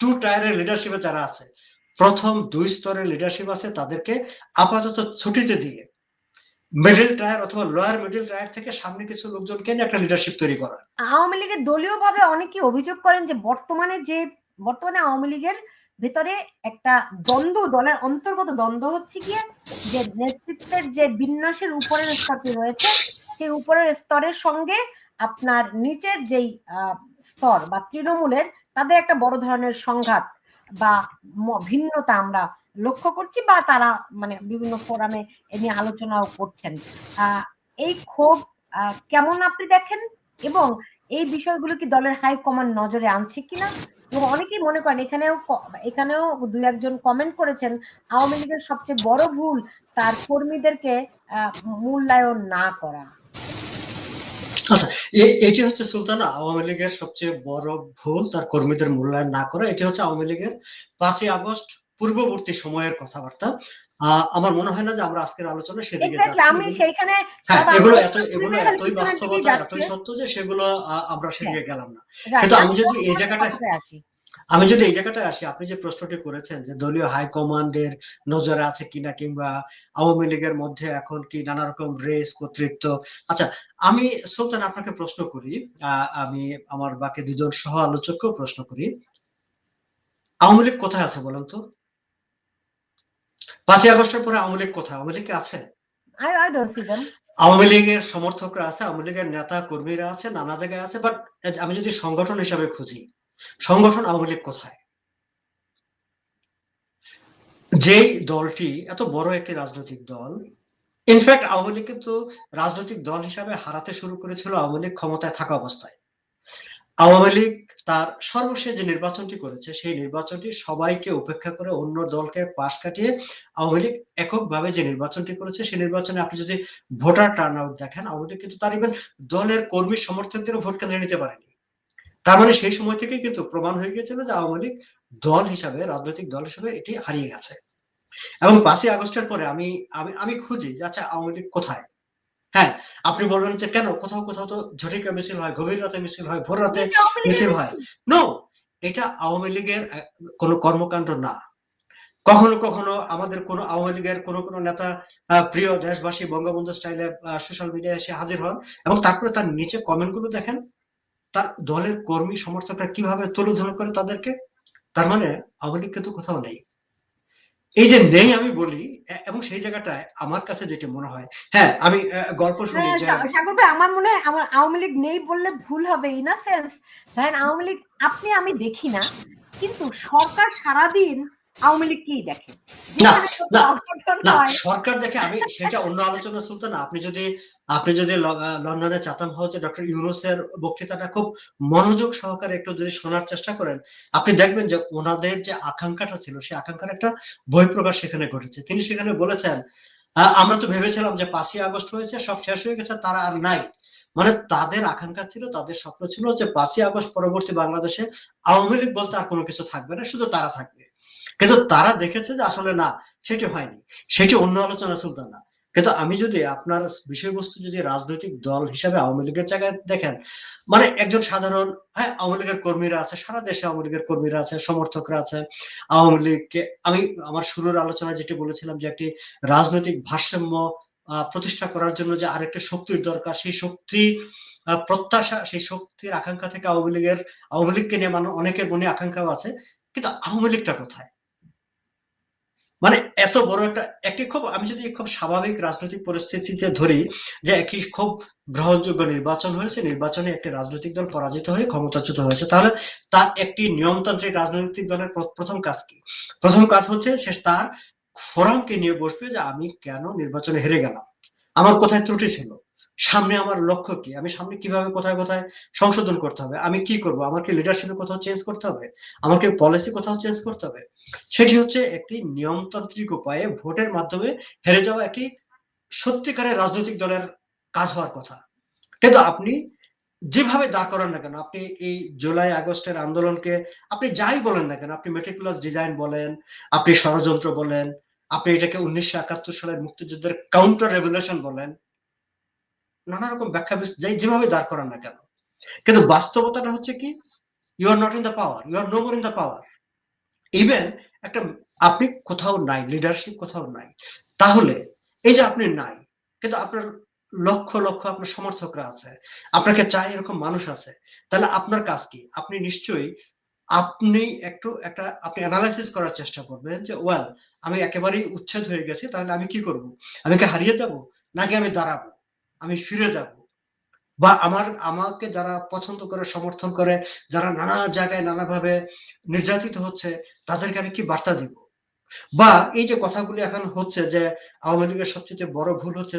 Two টায়ারের লিডারশিপে যারা আছে, প্রথম দুই স্তরের লিডারশিপ আছে তাদেরকে আপাতত ছুটিতে দিয়ে মিডল টায়ার অথবা লোয়ার মিডল টায়ার থেকে সামনে কিছু লোকজনকে একটা লিডারশিপ তৈরি করা আওয়ামী লীগের দলীয় ভাবে অনেকে অভিযোগ করেন যে বর্তমানে যে, বর্তমানে আওয়ামী লীগের ভেতরে একটা দ্বন্দ্ব, দলের অন্তর্গত দ্বন্দ্ব হচ্ছে গিয়ে যে নেতৃত্বের যে বিন্যাসের উপরের স্তরটি রয়েছে, সেই উপরের স্তরের সঙ্গে আপনার নিচের যেই স্তর বা তৃণমূলের তাদের একটা বড় ধরনের সংঘাত বা ভিন্নতা আমরা লক্ষ্য করছি বা তারা মানে বিভিন্ন ফোরামে এ নিয়ে আলোচনাও করছেন। এই ক্ষোভ কেমন আপনি দেখেন? এবং এই বিষয়গুলো কি দলের হাই কমান্ড নজরে আনছে কিনা? এবং অনেকেই মনে করেন এখানেও এখানেও দুই একজন কমেন্ট করেছেন, আওয়ামী লীগের সবচেয়ে বড় ভুল তার কর্মীদেরকে মূল্যায়ন না করা। আচ্ছা এটি হচ্ছে সুলতানা আওয়ামী লীগের সবচেয়ে বড় ভুল তার কর্মীদের মূল্যায়ন না করা। এটি হচ্ছে আওয়ামী লীগের পাঁচই আগস্ট পূর্ববর্তী সময়ের কথাবার্তা। আমার মনে হয় না যে আমরা আজকের আলোচনা সেদিকে আমি হ্যাঁ এগুলো এত এগুলো এতই বাস্তবতা এতই সত্য যে সেগুলো আমরা সেদিকে হ্যাঁ। গেলাম না। কিন্তু আমি যদি এই জায়গাটা আসি। আমি যদি এই জায়গাটায় আসি আপনি যে প্রশ্নটি করেছেন যে দলীয় হাইকমান্ডের নজরে আছে কিনা কিংবা আওয়ামী লীগের মধ্যে এখন কি নানা রকম রেস কর্তৃত্ব? আচ্ছা আমি সুলতান আপনাকে প্রশ্ন করি আমি আমার বাকি দুজন সহ আলোচককেও প্রশ্ন করি। আওয়ামী লীগ কোথায় আছে বলেন তো? পাঁচই আগস্টের পরে আওয়ামী লীগ কোথায়? আওয়ামী লীগ আছে? আওয়ামী লীগের সমর্থকরা আছে আওয়ামী লীগের নেতা কর্মীরা আছে নানা জায়গায় আছে বাট আমি যদি সংগঠন হিসাবে খুঁজি সংগঠন আওয়ামী লীগ কোথায়? যেই দলটি এত বড় একটি রাজনৈতিক দল ইনফ্যাক্ট আওয়ামী লীগ কিন্তু রাজনৈতিক দল হিসাবে হারাতে শুরু করেছিল আওয়ামী লীগ ক্ষমতায় থাকা অবস্থায়। আওয়ামী লীগ তার সর্বশেষ যে নির্বাচনটি করেছে, সেই নির্বাচনটি সবাইকে উপেক্ষা করে অন্য দলকে পাশ কাটিয়ে আওয়ামী লীগ এককভাবে যে নির্বাচনটি করেছে, সেই নির্বাচনে আপনি যদি ভোটার টার্ন আউট দেখেন, আওয়ামী লীগ কিন্তু তার ইভেন দলের কর্মী সমর্থকদেরও ভোট কেন্দ্রে নিতে পারেনি। তার মানে সেই সময় থেকে কিন্তু প্রমাণ হয়ে গেছিল যে আওয়ামী লীগ দল হিসাবে রাজনৈতিক দল হিসাবে এটি হারিয়ে গেছে। এবং পাঁচই আগস্টের পরে আমি আমি আমি খুঁজি যে আচ্ছা আওয়ামী লীগ কোথায়? হ্যাঁ আপনি বলবেন যে কেন? কোথাও কোথাও তো ঝটিকা মিছিল হয় গভীর রাতে মিছিল হয় ভোর রাতে মিছিল হয়। নো এটা আওয়ামী লীগের কোনো কর্মকাণ্ড না। কখনো কখনো আমাদের কোন আওয়ামী লীগের কোন কোন নেতা প্রিয় দেশবাসী বঙ্গবন্ধু স্টাইলে সোশ্যাল মিডিয়ায় এসে হাজির হন এবং তারপরে তার নিচে কমেন্টগুলো দেখেন। তার দলের কর্মী সমর্থকরা কীভাবে তুলে করে তাদেরকে? তার মানে আওয়ামী লীগ কিন্তু কোথাও নেই। এই যে নেই আমি বলি এবং সেই জায়গাটায় আমার কাছে যেটা মনে হয় হ্যাঁ আমি গল্প শুনি হ্যাঁ, সাগর ভাই আমার মনে হয় আমার আওয়ামী লীগ নেই বললে ভুল হবে ইন আ সেন্স ধরেন আওয়ামী লীগ আপনি আমি দেখি না কিন্তু সরকার সারাদিন আওয়ামী লীগ কি দেখে? না সরকার দেখে আমি সেটা অন্য আলোচনা শুনতো না। আপনি যদি আপনি যদি লন্ডনে চাতাম হাউসে ডক্টর ইউনুসের বক্তৃতাটা খুব মনোযোগ সহকারে একটু যদি শোনার চেষ্টা করেন, আপনি দেখবেন যে ওনাদের যে আকাঙ্ক্ষাটা ছিল, সেই আকাঙ্ক্ষার একটা বই প্রকাশ সেখানে ঘটেছে। তিনি সেখানে বলেছেন আমরা তো ভেবেছিলাম যে পাঁচই আগস্ট হয়েছে, সব শেষ হয়ে গেছে, তারা আর নাই। মানে তাদের আকাঙ্ক্ষা ছিল, তাদের স্বপ্ন ছিল যে পাঁচই আগস্ট পরবর্তী বাংলাদেশে আওয়ামী লীগ বলতে আর কোনো কিছু থাকবে না, শুধু তারা থাকবে। কিন্তু তারা দেখেছে যে আসলে না, সেটি হয়নি। সেটি অন্য আলোচনা সুলতান না। কিন্তু আমি যদি আপনার বিষয়বস্তু যদি রাজনৈতিক দল হিসাবে আওয়ামী লীগের জায়গায় দেখেন মানে একজন সাধারণ হ্যাঁ আওয়ামী লীগের কর্মীরা আছে, সারা দেশে আওয়ামী লীগের কর্মীরা আছে, সমর্থকরা আছে। আওয়ামী লীগকে, আমি আমার শুরুর আলোচনায় যেটি বলেছিলাম যে একটি রাজনৈতিক ভারসাম্য প্রতিষ্ঠা করার জন্য যে আরেকটা শক্তির দরকার, সেই শক্তি প্রত্যাশা, সেই শক্তির আকাঙ্ক্ষা থেকে আওয়ামী লীগের, আওয়ামী লীগকে নিয়ে মানে অনেকের মনে আকাঙ্ক্ষাও আছে। কিন্তু আওয়ামী লীগটা কোথায়? মানে এত বড় একটা একটি খুব, আমি যদি খুব স্বাভাবিক রাজনৈতিক পরিস্থিতিতে ধরি যে একটি খুব গ্রহণযোগ্য নির্বাচন হয়েছে, নির্বাচনে একটি রাজনৈতিক দল পরাজিত হয়ে ক্ষমতাচ্যুত হয়েছে, তাহলে তার একটি নিয়মতান্ত্রিক রাজনৈতিক দলের প্রথম কাজ কি? প্রথম কাজ হচ্ছে সে তার ফোরামকে নিয়ে বসবে যে আমি কেন নির্বাচনে হেরে গেলাম। আমার কোথায় ত্রুটি ছিল? সামনে আমার লক্ষ্য কি? আমি সামনে কীভাবে কোথায় কোথায় সংশোধন করতে হবে? আমি কি করব? আমাকে লিডারশিপে কোথাও চেঞ্জ করতে হবে? আমাকে পলিসি কোথাও চেঞ্জ করতে হবে? সেটি হচ্ছে একটি নিয়মতান্ত্রিক উপায়ে ভোটের মাধ্যমে হেরে যাওয়া একটি সত্যিকারের রাজনৈতিক দলের কাজ হওয়ার কথা। কিন্তু আপনি যেভাবে দাঁড় করান না কেন, আপনি এই জুলাই, আগস্টের আন্দোলনকে আপনি যাই বলেন না কেন, আপনি মেটিকুলাস ডিজাইন বলেন, আপনি ষড়যন্ত্র বলেন, আপনি এটাকে উনিশশো একাত্তর সালের মুক্তিযুদ্ধের কাউন্টার রেভলিউশন বলেন নানা রকম ব্যাখ্যা যাই যেভাবে দাঁড় করান না কেন? কিন্তু বাস্তবতাটা হচ্ছে কি? You are not in the power you are no more in the power even একটা আপনি কোথাও নাই লিডারশিপ কোথাও নাই, তাহলে এই যে আপনি নাই, কিন্তু আপনার লক্ষ লক্ষ আপনার সমর্থকরা আছে, আপনাকে চাই এরকম মানুষ আছে, তাহলে আপনার কাজ কি? আপনি নিশ্চয়ই আপনি একটু একটা, আপনি অ্যানালাইসিস করার চেষ্টা করবেন যে ওয়েল আমি একেবারেই উচ্ছেদ হয়ে গেছি, তাহলে আমি কি করব? আমি কি হারিয়ে যাব? নাকি আমি দাঁড়াবো? আমি ফিরে যাব। বা আমার, আমাকে যারা পছন্দ করে, সমর্থন করে, যারা নানা জায়গায় নানাভাবে নির্যাতিত হচ্ছে, তাদেরকে আমি কি বার্তা দিব? বা এই যে কথাগুলি এখন হচ্ছে যে আওয়ামী লীগের সবচেয়ে বড় ভুল হচ্ছে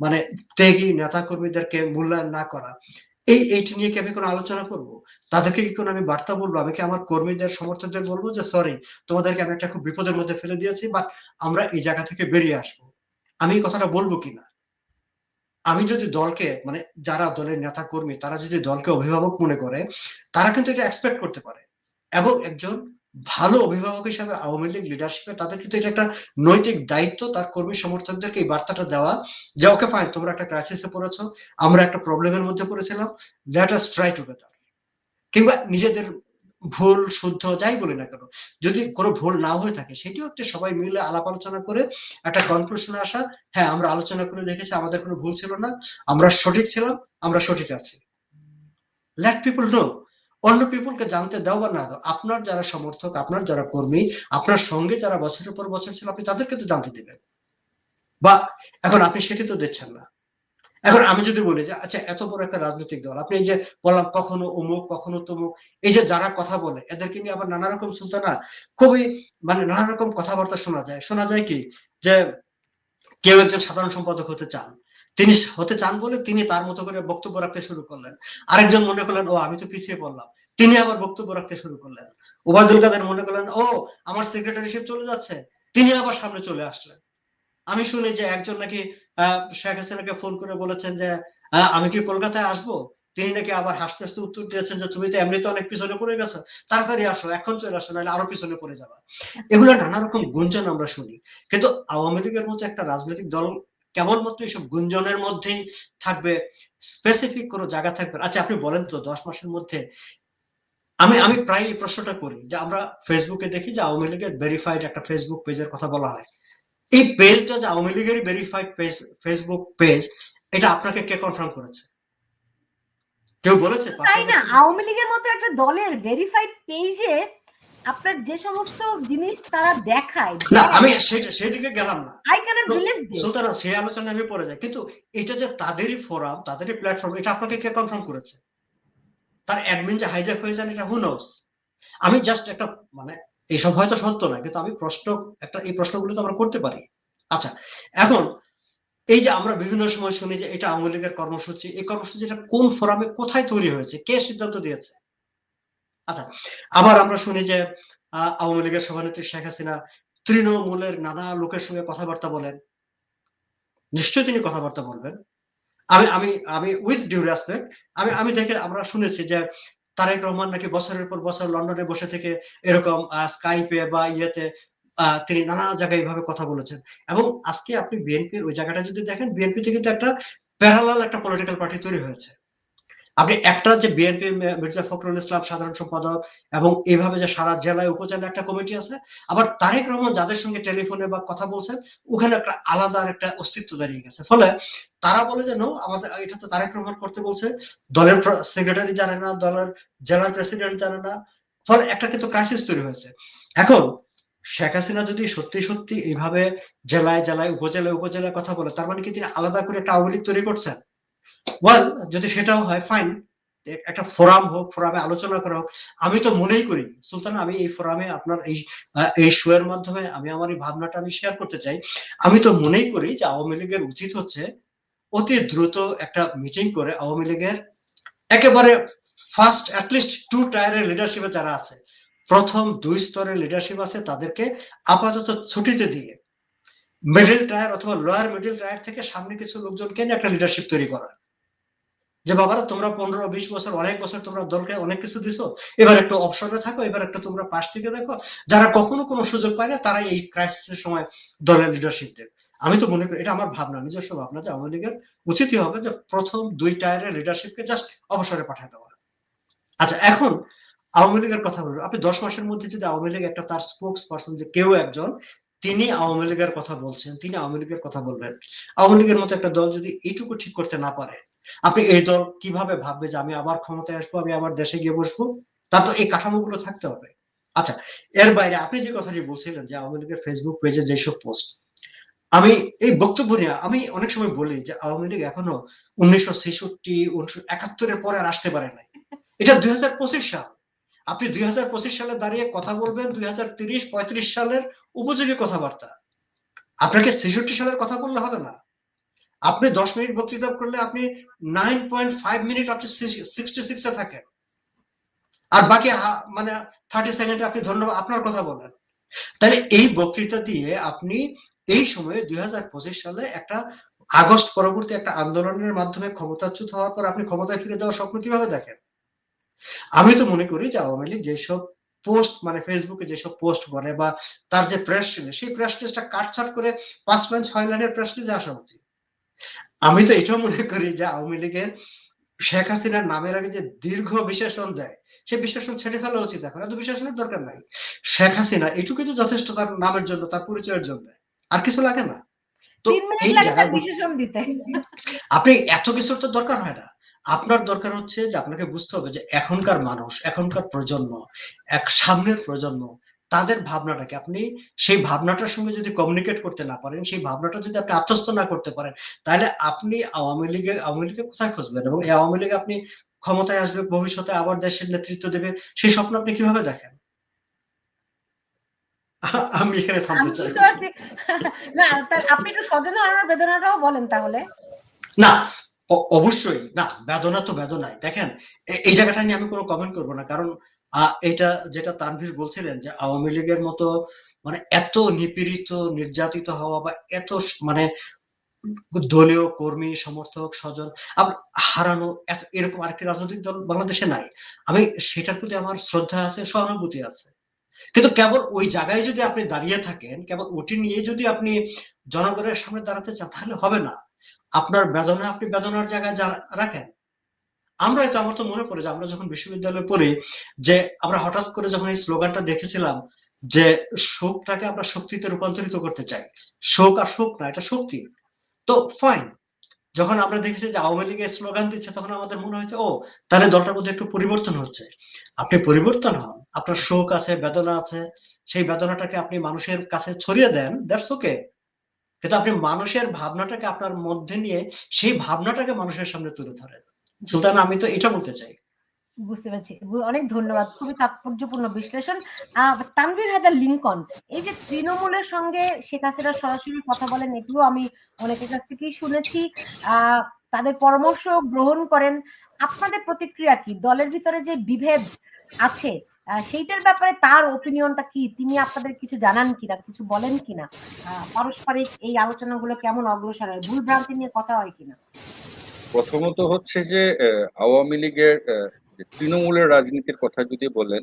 মানে ত্যাগী নেতা কর্মীদেরকে মূল্যায়ন না করা, এই, এইটি নিয়ে কি আমি কোনো আলোচনা করব? তাদেরকে কি কোনো আমি বার্তা বলব? আমি কি আমার কর্মীদের, সমর্থকদের বলব যে, সরি, তোমাদেরকে আমি একটা খুব বিপদের মধ্যে ফেলে দিয়েছি, বাট আমরা এই জায়গা থেকে বেরিয়ে আসব? আমি এই কথাটা বলব কিনা? আমি যদি দলকে মানে যারা দলের নেতা কর্মী তারা যদি দলকে অভিভাবক মনে করে, তারা কিন্তু এটা এক্সপেক্ট করতে পারে। এবং একজন ভালো অভিভাবক হিসাবে আওয়ামী লীগ লিডারশিপে তাদের কিন্তু এটা একটা নৈতিক দায়িত্ব, তার কর্মী সমর্থকদেরকে এই বার্তাটা দেওয়া যে ওকে ফাইন তোমরা একটা ক্রাইসিসে পড়েছো, আমরা একটা প্রবলেমের মধ্যে পড়েছিলাম লেট আস ট্রাই টুগেদার কিংবা নিজেদের ভুল, শুদ্ধ, যাই বলি না কেন, যদি কোনো ভুল না হয়ে থাকে, সেটিও একটা সবাই মিলে আলাপ আলোচনা করে একটা কনক্লুশনে আসা হ্যাঁ আমরা আলোচনা করে দেখেছি, আমাদের কোনো ভুল ছিল না, আমরা সঠিক ছিলাম, আমরা সঠিক আছি। লেট পিপল নো অন্য পিপলকে জানতে দাও বা না দাও, আপনার যারা সমর্থক, আপনার যারা কর্মী, আপনার সঙ্গে যারা বছরের পর বছর ছিল, আপনি তাদেরকে তো জানতে দিবেন। বা এখন আপনি সেটি তো দিচ্ছেন না। এখন আমি যদি বলি যে আচ্ছা এত বড় একটা রাজনৈতিক দল, আপনি এই যে বললাম কখনো অমুক, কখনো তমুক, এই যে যারা কথা বলে, এদেরকে নিয়ে আবার নানা রকম সুলতানা, খুবই মানে নানা রকম কথাবার্তা শোনা যায়। শোনা যায় কি? যে কেউ একজন সাধারণ সম্পাদক হতে চান, তিনি হতে চান বলে তিনি তার মতো করে বক্তব্য রাখতে শুরু করলেন। আরেকজন মনে করলেন, ও, আমি তো পিছিয়ে পড়লাম। তিনি আবার বক্তব্য রাখতে শুরু করলেন। ওবায়দুল কাদের মনে করলেন, ও, আমার সেক্রেটারিশিপ চলে যাচ্ছে। তিনি আবার সামনে চলে আসলেন। আমি শুনি যে একজন নাকি শেখ হাসিনাকে ফোন করে বলেছেন যে আমি কি কলকাতায় আসব? তিনি নাকি আবার হাসতে হাসতে উত্তর দিয়েছেন যে, তুমি তো এমনিতে অনেক পিছনে পড়ে গেছো। তাড়াতাড়ি আসো, এখন চলে আসো, নাহলে আরও পিছনে পড়ে যাবা। এগুলো নানা রকম গুঞ্জন আমরা শুনি। কিন্তু আওয়ামী লীগের মতো একটা রাজনৈতিক দল কেবলমাত্র এইসব গুঞ্জনের মধ্যেই থাকবে স্পেসিফিক কোনো জায়গা থাকবে আচ্ছা আপনি বলেন তো, দশ মাসের মধ্যে আমি আমি প্রায় এই প্রশ্নটা করি যে, আমরা ফেসবুকে দেখি যে, আওয়ামী লীগের ভেরিফাইড একটা ফেসবুক পেজের কথা বলা হয়। এই পেজটা যে আওয়ামী লীগের ভেরিফাইড পেজ ফেসবুক পেজ এটা আপনাকে কে কনফার্ম করেছে? কেউ বলেছে? তাই না আওয়ামী লীগের মতো একটা দলের ভেরিফাইড পেজে আপনার যে সমস্ত জিনিস তারা দেখায় না আমি সেদিকে গেলাম না। আই ক্যানট বিলিভ দিস সুতরাং সেই আলোচনা আমি পড়ে যাই। কিন্তু এটা যে তাদেরই ফোরাম তাদেরই প্ল্যাটফর্ম এটা আপনাকে কে কনফার্ম করেছে? তার অ্যাডমিন যে হাইজ্যাক হয়ে যান এটা হু নোস আমি জাস্ট একটা মানে এইসব হয়তো সত্য না কিন্তু আমি প্রশ্ন, একটা, এই প্রশ্নগুলো তো আমরা করতে পারি। আচ্ছা এখন এই যে আমরা বিভিন্ন সময় শুনি যে এটা আওয়ামী লীগের কর্মসূচি, এই কর্মসূচিটা কোন ফোরামে কোথায় তৈরি হয়েছে? কে সিদ্ধান্ত দিয়েছে? আচ্ছা আবার আমরা শুনি যে আওয়ামী লীগের সভানেত্রী শেখ হাসিনা তৃণমূলের নানা লোকের সঙ্গে কথাবার্তা বলেন। নিশ্চয়ই তিনি কথাবার্তা বলবেন। আমি আমি আমি উইথ ডিউ রেসপেক্ট আমি আমি দেখে আমরা শুনেছি যে তারেক রহমান নাকি বছরের পর বছর লন্ডনে বসে থেকে এরকম স্কাইপে বা ইয়েতে তিনি নানা জায়গায় এইভাবে কথা বলেছেন। এবং আজকে আপনি বিএনপির ওই জায়গাটা যদি দেখেন বিএনপিতে কিন্তু একটা প্যারালাল একটা পলিটিক্যাল পার্টি তৈরি হয়েছে। আপনি একটা যে বিএনপি মির্জা ফখরুল ইসলাম সাধারণ সম্পাদক এবং এইভাবে যে সারা জেলায় উপজেলা একটা কমিটি আছে, আবার তারেক রহমান যাদের সঙ্গে টেলিফোনে বা কথা বলছেন, ওখানে একটা আলাদা একটা অস্তিত্ব দাঁড়িয়ে গেছে। ফলে তারা বলে যে, নো, আমাদের, এটা তো তারেক রহমান করতে বলছে। দলের সেক্রেটারি জানে না, দলের জেলার প্রেসিডেন্ট জানে না। ফলে একটা কিন্তু ক্রাইসিস তৈরি হয়েছে। এখন শেখ হাসিনা যদি সত্যি সত্যি এইভাবে জেলায় জেলায়, উপজেলায় উপজেলায় কথা বলে, তার মানে কি তিনি আলাদা করে একটা আওয়ামী লীগ তৈরি করছেন? ওয়েল যদি সেটাও হয় ফাইন একটা ফোরাম হোক ফোরামে আলোচনা করা হোক, আমি তো মনেই করি সুলতান, আমি এই ফোরামে আপনার এই এই শো এর মাধ্যমে আমি আমার এই ভাবনাটা আমি শেয়ার করতে চাই। আমি তো মনেই করি যে আওয়ামী লীগের উচিত হচ্ছে অতি দ্রুত একটা মিটিং করে আওয়ামী লীগের একেবারে ফার্স্ট অ্যাটলিস্ট টু টায়ারের লিডারশিপে যারা আছে, প্রথম দুই স্তরের লিডারশিপ আছে, তাদেরকে আপাতত ছুটিতে দিয়ে মিডিল টায়ার অথবা লোয়ার মিডিল টায়ার থেকে সামনে কিছু লোকজনকে একটা লিডারশিপ তৈরি করা। যে বাবারা, তোমরা পনেরো, বিশ বছর, অনেক বছর তোমরা দলকে অনেক কিছু দিছো। এবার একটু অপসরে থাকো, এবার একটু তোমরা পাশ থেকে দেখো। যারা কখনো কোনো সুযোগ পায় না, তারাই এই ক্রাইসিসের সময় দলের লিডারশিপ দেবে। আমি তো মনে করি, এটা আমার ভাবনা, নিজস্ব ভাবনা যে আওয়ামী লীগের উচিতই হবে যে প্রথম দুই টায়ারের লিডারশিপকে জাস্ট অবসরে পাঠিয়ে দেওয়া। আচ্ছা এখন আওয়ামী লীগের কথা বলবেন আপনি দশ মাসের মধ্যে যদি আওয়ামী লীগ একটা তার স্পোক্স পার্সন যে কেউ একজন, তিনি আওয়ামী লীগের কথা বলছেন, তিনি আওয়ামী লীগের কথা বলবেন। আওয়ামী লীগের মতো একটা দল যদি এইটুকু ঠিক করতে না পারে আপনি এই দল কীভাবে ভাববে যে আমি আবার ক্ষমতায় আসব, আমি আবার দেশে গিয়ে বসবো? তার তো এই কাঠামোগুলো থাকতে হবে। আচ্ছা এর বাইরে আপনি যে কথাটি বলছিলেন যে আওয়ামী লীগের ফেসবুক পেজে যেসব পোস্ট আমি এই বক্তব্য নিয়ে আমি অনেক সময় বলি যে আওয়ামী লীগ এখনও উনিশশো ছেষট্টি, উনিশশো একাত্তরের পরে আর আসতে পারে নাই। এটা দুই হাজার পঁচিশ সাল। আপনি দুই হাজার পঁচিশ সালে দাঁড়িয়ে কথা বলবেন, দুই হাজার তিরিশ, পঁয়ত্রিশ সালের উপযোগী কথাবার্তা। আপনাকে ছেষট্টি সালের কথা বললে হবে না। আপনি দশ মিনিট বক্তৃতা করলে আপনি নাইন পয়েন্ট ফাইভ মিনিট আপনি সিক্সটি সিক্সে থাকেন। আর বাকি মানে থার্টি সেকেন্ডে আপনি ধন্যবাদ, আপনার কথা বলেন। তাহলে এই বক্তৃতা দিয়ে আপনি এই সময়ে দুই হাজার পঁচিশ সালে একটা আগস্ট পরবর্তী একটা আন্দোলনের মাধ্যমে ক্ষমতাচ্যুত হওয়ার পর আপনি ক্ষমতায় ফিরে যাওয়ার স্বপ্ন কীভাবে দেখেন? আমি তো মনে করি যে আওয়ামী লীগ যেসব পোস্ট মানে ফেসবুকে যেসব পোস্ট করে বা তার যে প্রেস সেই প্রেস রিলিজটা কাটছাট করে পাঁচ লাইন ছয় লাইনের প্রেস রিলিজে আসা উচিত। আমি তো এটাও মনে করি যে আওয়ামী লীগের শেখ হাসিনার নামের আগে যে দীর্ঘ বিশেষণ দেয় সেই বিশেষণ ছেড়ে ফেলা উচিত এখন। এত বিশেষণের দরকার নাই। শেখ হাসিনা এটুকুই তো যথেষ্ট তার নামের জন্য তার পরিচয়ের জন্য। আর কিছু লাগে না। তো এই বিশেষণ দিতে। আপনি এত কিছুর তো দরকার হয় না। আপনার দরকার হচ্ছে যে আপনাকে বুঝতে হবে যে এখনকার মানুষ এখনকার প্রজন্ম এক সামনের প্রজন্ম তাদের ভাবনাটাকে। আপনি সেই ভাবনাটার সঙ্গে যদি কমিউনিকেট করতে না পারেন সেই ভাবনাটা যদি আপনি আত্মস্থ না করতে পারেন তাহলে আপনি আওয়ামী লীগে আওয়ামী লীগে কোথায় খুঁজবেন? এবং এই আওয়ামী লীগ আপনি ক্ষমতায় আসবে ভবিষ্যতে আবার দেশের নেতৃত্ব দেবে সেই স্বপ্ন আপনি কীভাবে দেখেন? আমি এখানে থামতে চাই। না আপনি একটু স্বজন হারানোর বেদনাটাও বলেন তাহলে। না অবশ্যই। না বেদনা তো বেদনাই। দেখেন এই জায়গাটা নিয়ে আমি কোনো কমেন্ট করব না। কারণ এটা যেটা তানভীর বলছিলেন যে আওয়ামী লীগের মতো মানে এত নিপীড়িত, নির্যাতিত হওয়া বা এত মানে দলীয় কর্মী, সমর্থক, স্বজন হারানো এরকম আরেকটি রাজনৈতিক দল বাংলাদেশে নাই। আমি সেটার প্রতি আমার শ্রদ্ধা আছে, সহানুভূতি আছে। কিন্তু কেবল ওই জায়গায় যদি আপনি দাঁড়িয়ে থাকেন, কেবল ওটি নিয়ে যদি আপনি জনগণের সামনে দাঁড়াতে চান, তাহলে হবে না। আপনার বেদনা আপনি বেদনার জায়গায় রাখেন। আমরা তো আমার তো মনে পড়ে যে আমরা যখন বিশ্ববিদ্যালয়ে পড়ি, যে আমরা হঠাৎ করে যখন এই স্লোগানটা দেখেছিলাম যে শোকটাকে আমরা শক্তিতে রূপান্তরিত করতে চাই, শোক আর শোক না, এটা শক্তি। তো ফাইন যখন আমরা দেখেছি যে আওয়ামী লীগের স্লোগান দিচ্ছে, তখন আমাদের মনে হয়েছে, ও, তাহলে দলটার মধ্যে একটু পরিবর্তন হচ্ছে। আপনি পরিবর্তন হন, আপনার শোক আছে, বেদনা আছে, সেই বেদনাটাকে আপনি মানুষের কাছে ছড়িয়ে দেন দ্যাটস ওকে কিন্তু আপনি মানুষের ভাবনাটাকে আপনার মধ্যে নিয়ে সেই ভাবনাটাকে মানুষের সামনে তুলে ধরেন। সুলতান, আমি তো এটা বলতে চাই। বুঝতে পারছি। অনেক ধন্যবাদ। খুবই তাৎপর্যপূর্ণ বিশ্লেষণ। তানভীর হায়দার লিঙ্কন, এই যে তৃণমূলের সঙ্গে শেখ হাসিনা সরাসরি কথা বলেন, এগুলো আমি অনেকের কাছ থেকেই শুনেছি। তাদের পরামর্শ গ্রহণ করেন। আপনাদের প্রতিক্রিয়া কি? দলের ভিতরে যে বিভেদ আছে সেইটার ব্যাপারে তার ওপিনিয়নটা কি? তিনি আপনাদের কিছু জানান কিনা, কিছু বলেন কিনা? পারস্পরিক এই আলোচনাগুলো কেমন অগ্রসর হয়? ভুল ভ্রান্তি নিয়ে কথা হয় কিনা? প্রথমত হচ্ছে যে আওয়ামী লীগের তৃণমূলের রাজনীতির কথা যদি বলেন,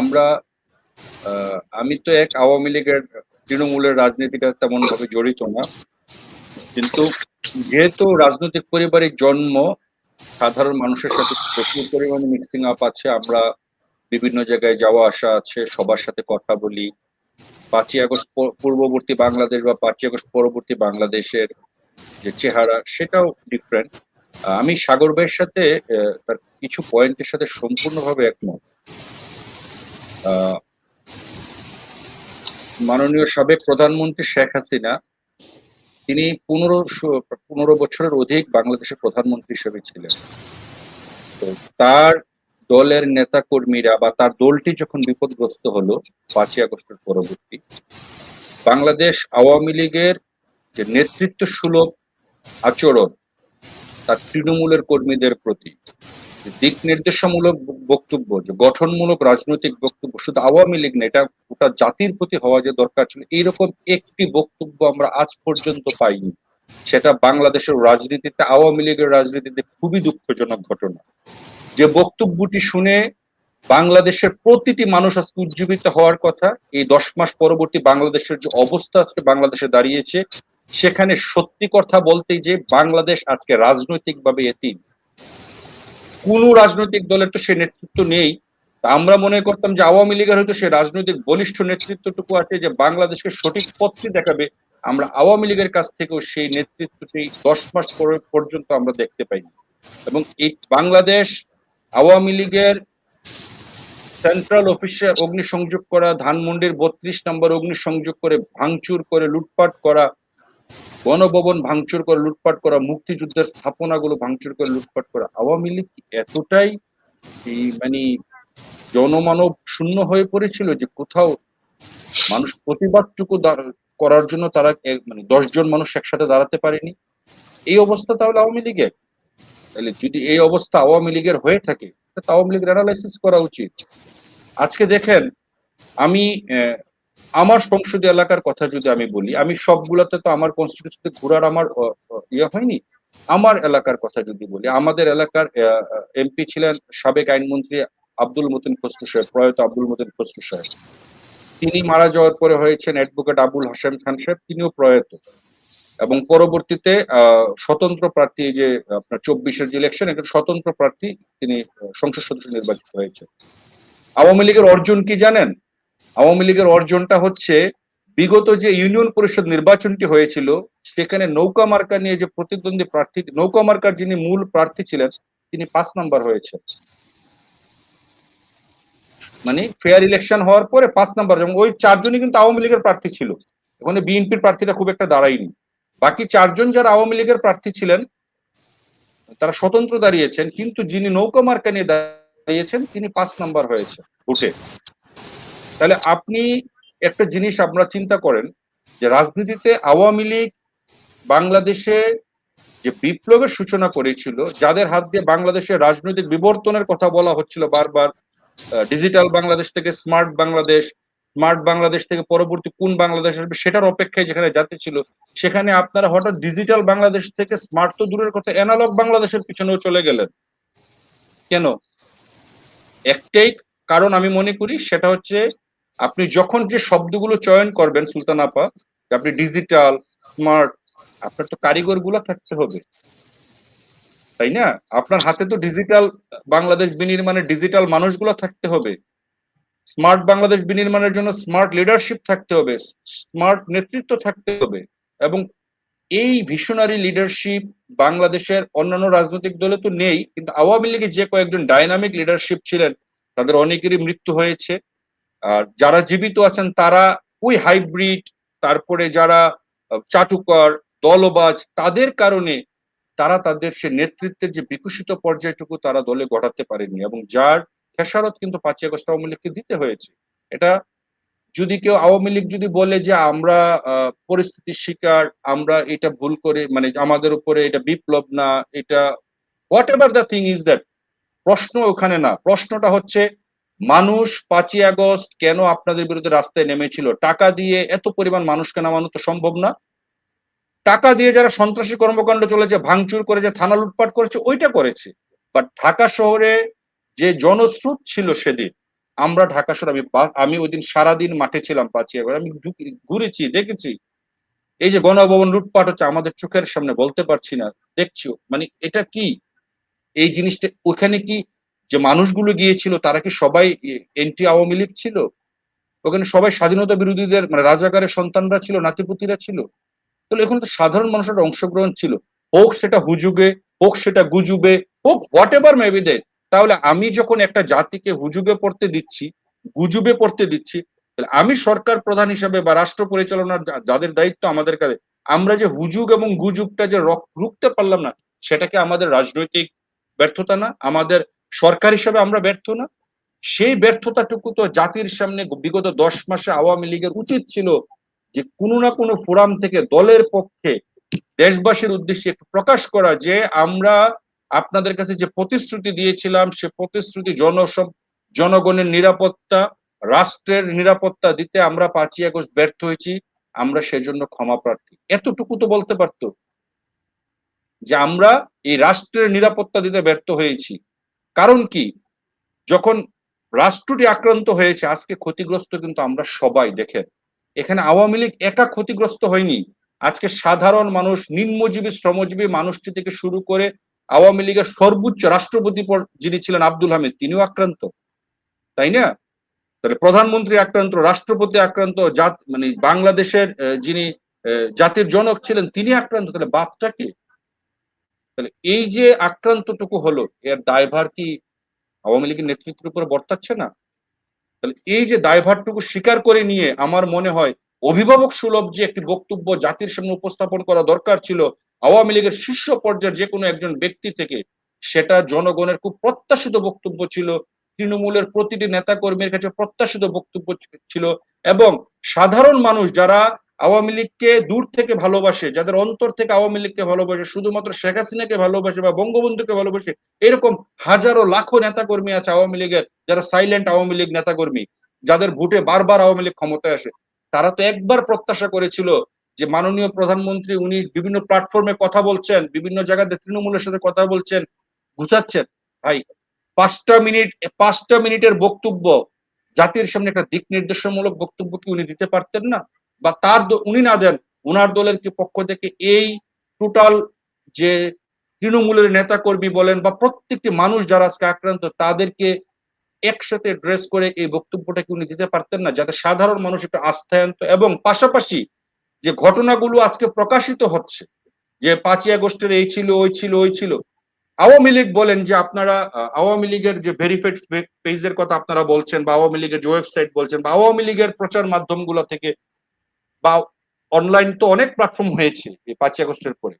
আমরা আমি তো এক আওয়ামী লীগের তৃণমূলের রাজনীতিটা তেমন ভাবে জড়িত না। কিন্তু যেহেতু রাজনৈতিক পরিবারের জন্ম, সাধারণ মানুষের সাথে প্রচুর পরিমাণে মিক্সিং আপ আছে, আমরা বিভিন্ন জায়গায় যাওয়া আসা আছে, সবার সাথে কথা বলি। পাঁচই আগস্ট পূর্ববর্তী বাংলাদেশ বা পাঁচই আগস্ট পরবর্তী বাংলাদেশের যে চেহারা, সেটাও ডিফারেন্ট আমি সাগর ভাইয়ের সাথে তার কিছু পয়েন্টের সাথে সম্পূর্ণভাবে একমত। মাননীয় সাবেক প্রধানমন্ত্রী শেখ হাসিনা, তিনি পনেরো পনেরো বছরের অধিক বাংলাদেশের প্রধানমন্ত্রী হিসেবে ছিলেন। তো তার দলের নেতা কর্মীরা বা তার দলটি যখন বিপদগ্রস্ত হলো পাঁচই আগস্টের পরবর্তী, বাংলাদেশ আওয়ামী লীগের যে নেতৃত্ব সুলভ আচরণ তার তৃণমূলের কর্মীদের প্রতি দিক নির্দেশমূলক বক্তব্য, যে গঠনমূলক রাজনৈতিক বক্তব্য, শুধু আওয়ামী লীগ না, এটা গোটা জাতির প্রতি হওয়া যে দরকার ছিল, এইরকম একটি বক্তব্য আমরা আজ পর্যন্ত পাইনি। সেটা বাংলাদেশের রাজনীতিতে, আওয়ামী লীগের রাজনীতিতে খুবই দুঃখজনক ঘটনা। যে বক্তব্যটি শুনে বাংলাদেশের প্রতিটি মানুষ আজকে উজ্জীবিত হওয়ার কথা, এই দশ মাস পরবর্তী বাংলাদেশের যে অবস্থা আজকে বাংলাদেশে দাঁড়িয়েছে সেখানে সত্যি কথা বলতে যে বাংলাদেশ আজকে রাজনৈতিকভাবে এতিম কোন রাজনৈতিক দলের তো সে নেতৃত্ব নেই। আমরা মনে করতাম যে আওয়ামী লীগের হয়তো সে রাজনৈতিক বলিষ্ঠ নেতৃত্বটুকু আছে যে বাংলাদেশকে সঠিক পথটি দেখাবে। আমরা আওয়ামী লীগের কাছ থেকেও সেই নেতৃত্বটি দশ মাস পরে পর্যন্ত আমরা দেখতে পাইনি। এবং এই বাংলাদেশ আওয়ামী লীগের সেন্ট্রাল অফিসে অগ্নিসংযোগ করা, ধানমন্ডির বত্রিশ নম্বর অগ্নিসংযোগ করে ভাঙচুর করে লুটপাট করা গণভবন ভাঙচুর করে, লুটপাট করা, মুক্তিযুদ্ধের স্থাপনাগুলো ভাঙচুর করে, লুটপাট করা, আওয়ামী লীগ এতটাই মানে জনমানব শূন্য হয়ে পড়েছিল যে কোথাও মানুষ প্রতিবাদটুকু করার জন্য তারা মানে দশজন মানুষ একসাথে দাঁড়াতে পারেনি? এই অবস্থা তাহলে আওয়ামী লীগের। তাহলে যদি এই অবস্থা আওয়ামী লীগের হয়ে থাকে আওয়ামী লীগের অ্যানালাইসিস করা উচিত। আজকে দেখেন, আমি আমার সংসদীয় এলাকার কথা যদি আমি বলি, আমি সবগুলোতে তো আমার কনস্টিটিউশনতে ঘোরার আমার ইয়ে হয়নি। আমার এলাকার কথা যদি বলি, আমাদের এলাকার এমপি ছিলেন সাবেক আইনমন্ত্রী আব্দুল মতিন খসরু সাহেব, প্রয়াত আব্দুল মতিন খসরু সাহেব। তিনি মারা যাওয়ার পরে হয়েছেন অ্যাডভোকেট আবুল হাসেম খান সাহেব, তিনিও প্রয়াত। এবং পরবর্তীতে স্বতন্ত্র প্রার্থী যে, আপনার চব্বিশের যে ইলেকশন এটা স্বতন্ত্র প্রার্থী তিনি সংসদ সদস্য নির্বাচিত হয়েছে আওয়ামী লীগের অর্জন কি জানেন? আওয়ামী লীগের অর্জনটা হচ্ছে বিগত যে ইউনিয়ন পরিষদ নির্বাচনটি হয়েছিল, সেখানে নৌকা মার্কা নিয়ে যে প্রতিদ্বন্দ্বী প্রার্থী, নৌকা মার্কার যিনি মূল প্রার্থী ছিলেন, তিনি পাঁচ নাম্বার হয়েছে মানে ফেয়ার ইলেকশন হওয়ার পরে পাঁচ নাম্বার, এবং ওই চারজনই কিন্তু আওয়ামী লীগের প্রার্থী ছিল। ওখানে বিএনপির প্রার্থীটা খুব একটা দাঁড়ায়নি। বাকি চারজন যারা আওয়ামী লীগের প্রার্থী ছিলেন, তারা স্বতন্ত্র দাঁড়িয়েছেন, কিন্তু যিনি নৌকা মার্কা নিয়ে দাঁড়িয়েছেন, তিনি পাঁচ নাম্বার হয়েছে উঠে তাহলে আপনি একটা জিনিস আপনারা চিন্তা করেন যে রাজনীতিতে আওয়ামী লীগ বাংলাদেশে যে বিপ্লবের সূচনা করেছিল, যাদের হাত দিয়ে বাংলাদেশের রাজনৈতিক বিবর্তনের কথা বলা হচ্ছিল বারবার ডিজিটাল বাংলাদেশ থেকে স্মার্ট বাংলাদেশ স্মার্ট বাংলাদেশ থেকে পরবর্তী কোন বাংলাদেশ আসবে সেটার অপেক্ষায় যেখানে যাতে ছিল, সেখানে আপনারা হঠাৎ ডিজিটাল বাংলাদেশ থেকে স্মার্ট তো দূরের কথা অ্যানালগ বাংলাদেশের পিছনেও চলে গেলেন। কেন? একটাই কারণ আমি মনে করি, সেটা হচ্ছে আপনি যখন যে শব্দগুলো চয়ন করবেন সুলতান আপা, আপনি ডিজিটাল স্মার্ট আপনার তো কারিগরগুলো থাকতে হবে। তাই না? আপনার হাতে তো ডিজিটাল বাংলাদেশ বিনির্মাণের ডিজিটাল মানুষগুলো থাকতে হবে। স্মার্ট বাংলাদেশ বিনির্মাণের জন্য স্মার্ট লিডারশিপ থাকতে হবে স্মার্ট নেতৃত্ব থাকতে হবে এবং এই ভিশনারি লিডারশিপ বাংলাদেশের অন্যান্য রাজনৈতিক দলে তো নেই, কিন্তু আওয়ামী লীগের যে কয়েকজন ডাইনামিক লিডারশিপ ছিলেন, তাদের অনেকেরই মৃত্যু হয়েছে। আর যারা জীবিত আছেন তারা ওই হাইব্রিড, তারপরে যারা চাটুকর, দলবাজ, তাদের কারণে তারা তাদের সে নেতৃত্বের যে বিকশিত পর্যায়টুকু তারা দলে গড়াতে পারেনি এবং যার খেসারত কিন্তু পাঁচই আগস্ট আওয়ামী লীগকে দিতে হয়েছে। এটা যদি কেউ আওয়ামী লীগ যদি বলে যে আমরা পরিস্থিতির শিকার, আমরা এটা ভুল করে মানে আমাদের উপরে এটা বিপ্লব না, এটা whatever the thing is that প্রশ্ন ওখানে না। প্রশ্নটা হচ্ছে মানুষ পাঁচই আগস্ট কেন আপনাদের বিরুদ্ধে রাস্তায় নেমেছিল? টাকা দিয়ে এত পরিমাণ মানুষকে নামানো তো সম্ভব না। টাকা দিয়ে যারা সন্ত্রাসী কর্মকাণ্ড চলেছে, ভাঙচুর করেছে, থানা লুটপাট করেছে, ওইটা করেছে। বাট ঢাকা শহরে যে জনস্রোত ছিল সেদিন, আমরা ঢাকা শহর, আমি আমি ওই দিন সারাদিন মাঠে ছিলাম পাঁচই আগস্ট। আমি ঘুরেছি, দেখেছি। এই যে গণভবন লুটপাট হচ্ছে, আমাদের চোখের সামনে বলতে পারছি না। দেখছি মানে এটা কি? এই জিনিসটা ওখানে কি যে মানুষগুলো গিয়েছিল, তারা কি সবাই এন্টি আওয়ামী লীগ ছিল? ওখানে সবাই স্বাধীনতা বিরোধীদের মানে রাজাকারের সন্তানরা ছিল, নাতিপুতিরা ছিল? তাহলে এখানে তো সাধারণ মানুষের অংশগ্রহণ ছিল। হোক সেটা হুজুগে, হোক সেটা গুজুবে, হোক হোয়াট এভার মেবি দে তাহলে আমি যখন একটা জাতিকে হুজুগে পড়তে দিচ্ছি, গুজুবে পড়তে দিচ্ছি, তাহলে আমি সরকার প্রধান হিসাবে বা রাষ্ট্র পরিচালনার যাদের দায়িত্ব আমাদের কাছে, আমরা যে হুজুগ এবং গুজুগটা যে রুখতে পারলাম না, সেটাকে আমাদের রাজনৈতিক ব্যর্থতা না, আমাদের সরকার হিসাবে আমরা ব্যর্থ না। সেই ব্যর্থতাটুকু তো জাতির সামনে বিগত দশ মাসে আওয়ামী লীগের উচিত ছিল যে কোনো না কোনো ফোরাম থেকে দলের পক্ষে দেশবাসীর উদ্দেশ্যে একটু প্রকাশ করা যে আমরা আপনাদের কাছে যে প্রতিশ্রুতি দিয়েছিলাম, সে প্রতিশ্রুতি জনসব জনগণের নিরাপত্তা, রাষ্ট্রের নিরাপত্তা দিতে আমরা পাঁচই আগস্ট ব্যর্থ হয়েছি, আমরা সেজন্য ক্ষমা প্রার্থী। এতটুকু তো বলতে পারতো যে আমরা এই রাষ্ট্রের নিরাপত্তা দিতে ব্যর্থ হয়েছি। কারণ কি? যখন রাষ্ট্রটি আক্রান্ত হয়েছে, আজকে ক্ষতিগ্রস্ত কিন্তু আমরা সবাই, দেখেন। এখানে আওয়ামী লীগ একা ক্ষতিগ্রস্ত হয়নি। আজকে সাধারণ মানুষ, নিম্নজীবী, শ্রমজীবী মানুষটি থেকে শুরু করে আওয়ামী লীগের সর্বোচ্চ রাষ্ট্রপতি যিনি ছিলেন আব্দুল হামিদ, তিনিও আক্রান্ত। তাই না? তাহলে প্রধানমন্ত্রী আক্রান্ত, রাষ্ট্রপতি আক্রান্ত, জাত মানে বাংলাদেশের যিনি জাতির জনক ছিলেন, তিনি আক্রান্ত। তাহলে বাপটা কি? তাহলে এই যে আক্রান্তটুকু হলো, এর দায়ভার কি আওয়ামী লীগের নেতৃত্বের উপর বর্তাচ্ছে না? তাহলে এই যে দায়ভারটুকু স্বীকার করে নিয়ে আমার মনে হয় অভিভাবক সুলভ যে একটি বক্তব্য জাতির সামনে উপস্থাপন করা দরকার ছিল, আওয়ামী লীগের শীর্ষ পর্যায়ের যে কোনো একজন ব্যক্তি থেকে, সেটা জনগণের খুব প্রত্যাশিত বক্তব্য ছিল, তৃণমূলের প্রতিটি নেতা কর্মীর কাছে প্রত্যাশিত বক্তব্য ছিল এবং সাধারণ মানুষ যারা আওয়ামী লীগকে দূর থেকে ভালোবাসে, যাদের অন্তর থেকে আওয়ামী লীগকে ভালোবাসে, শুধুমাত্র শেখ হাসিনাকে ভালোবাসে বা বঙ্গবন্ধুকে ভালোবাসে, এরকম হাজারো, লাখো নেতা কর্মী আছে আওয়ামী লীগের, যারা সাইলেন্ট আওয়ামী লীগ নেতা কর্মী যাদের ভোটে বারবার আওয়ামী লীগ ক্ষমতায় আসে। তারা তো একবার প্রত্যাশা করেছিল যে মাননীয় প্রধানমন্ত্রী, উনি বিভিন্ন প্ল্যাটফর্মে কথা বলছেন, বিভিন্ন জায়গাতে তৃণমূলের সাথে কথা বলছেন বুঝাচ্ছেন ভাই, পাঁচটা মিনিট, পাঁচটা মিনিটের বক্তব্য জাতির সামনে একটা দিক নির্দেশমূলক বক্তব্য কি উনি দিতে পারতেন না? বা তার উনি না দেন, ওনার দলের কি পক্ষ থেকে এই টোটাল যে তৃণমূলের নেতা কর্মী বলেন বা প্রত্যেকটি মানুষ যারা আজকে আক্রান্ত, তাদেরকে একসাথে ড্রেস করে এই বক্তব্যটা কি উনি দিতে পারতেন না? যাতে সাধারণ মানুষ একটু আস্থায়ন্ত এবং পাশাপাশি যে ঘটনাগুলো আজকে প্রকাশিত হচ্ছে, যে পাঁচই আগস্টের এই ছিল, ওই ছিল ওই ছিল, আওয়ামী লীগ বলেন যে আপনারা আওয়ামী লীগের যে ভেরিফাইড পেজের কথা আপনারা বলছেন বা আওয়ামী লীগের যে ওয়েবসাইট বলছেন বা আওয়ামী লীগের প্রচার মাধ্যমগুলো থেকে বা অনলাইন তো অনেক প্ল্যাটফর্ম হয়েছে, এই পাঁচই আগস্টের পরে।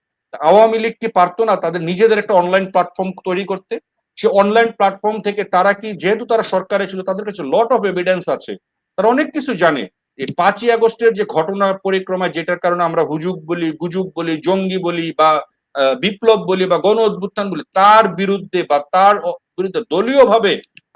আওয়ামী লীগ কি পারতো না তাদের নিজেদের একটা অনলাইন প্ল্যাটফর্ম তৈরি করতে? সে অনলাইন প্ল্যাটফর্ম থেকে তারা কি, যেহেতু তারা সরকারে ছিল, তাদের কাছে লট অফ এভিডেন্স আছে। তারা অনেক কিছু জানে। এই পাঁচই আগস্টের যে ঘটনা পরিক্রমায় যেটার কারণে আমরা হুজুগ বলি, গুজুগ বলি, জঙ্গি বলি, বা বিপ্লব বলি, বা গণ অভ্যুত্থান বলি, তার বিরুদ্ধে বা তার বিরুদ্ধে দলীয় ভাবে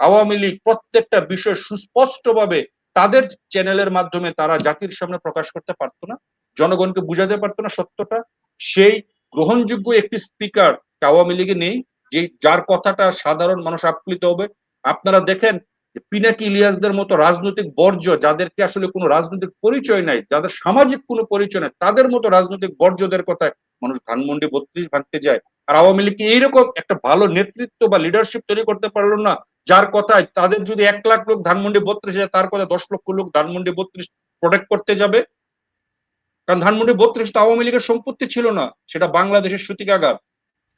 আওয়ামী লীগ প্রত্যেকটা বিষয় সুস্পষ্টভাবে তাদের চ্যানেলের মাধ্যমে তারা জাতির সামনে প্রকাশ করতে পারতো না, জনগণকে বুঝাতে পারতো না সত্যটা। সেই গ্রহণযোগ্য একটি স্পিকার আওয়ামী লীগে নেই, যে যার কথাটা সাধারণ মানুষ আপ্লুত হবে। আপনারা দেখেন পিনাকি ইলিয়াসদের মতো রাজনৈতিক বর্জ্য, যাদেরকে আসলে কোনো রাজনৈতিক পরিচয় নাই, যাদের সামাজিক কোনো পরিচয় নাই, তাদের মতো রাজনৈতিক বর্জ্যদের কথায় মানুষ ধানমন্ডি বত্রিশ ভাঙতে যায়। আর আওয়ামী লীগ এইরকম একটা ভালো নেতৃত্ব বা লিডারশিপ তৈরি করতে পারল না যার কথায় তাদের যদি এক লাখ লোক ধানমন্ডি বত্রিশ যায় তার কথা দশ লক্ষ লোক ধানমন্ডি বত্রিশ প্রোটেক্ট করতে যাবে। কারণ ধানমন্ডি বত্রিশ তো আওয়ামী লীগের সম্পত্তি ছিল না, সেটা বাংলাদেশের সূতিকাগার।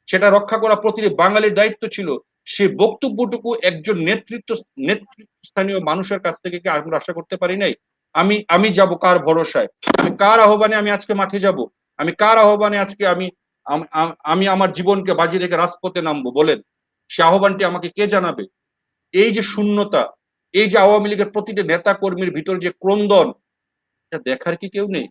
সেটা রক্ষা করা প্রতিটি বাঙালির দায়িত্ব ছিল। সে বক্তব্যটুকু একজন নেতৃত্ব নেতৃত্বস্থানীয় মানুষের কাছ থেকে কি আমরা আশা করতে পারি নাই? আমি আমি যাব কার ভরসায়? আমি কার আহ্বানে আমি আজকে মাঠে যাব? আমি কার আহ্বানে আজকে আম- আমি আমার জীবনকে বাজি রেখে রাজপথে নামবো? বলেন। সে আহ্বানটি আমাকে কে জানাবে? এই যে শূন্যতা, এই যে আওয়ামী লীগের প্রতিটি নেতা কর্মীর ভিতর যে ক্রন্দন, এটা দেখার কি কেউ নেই?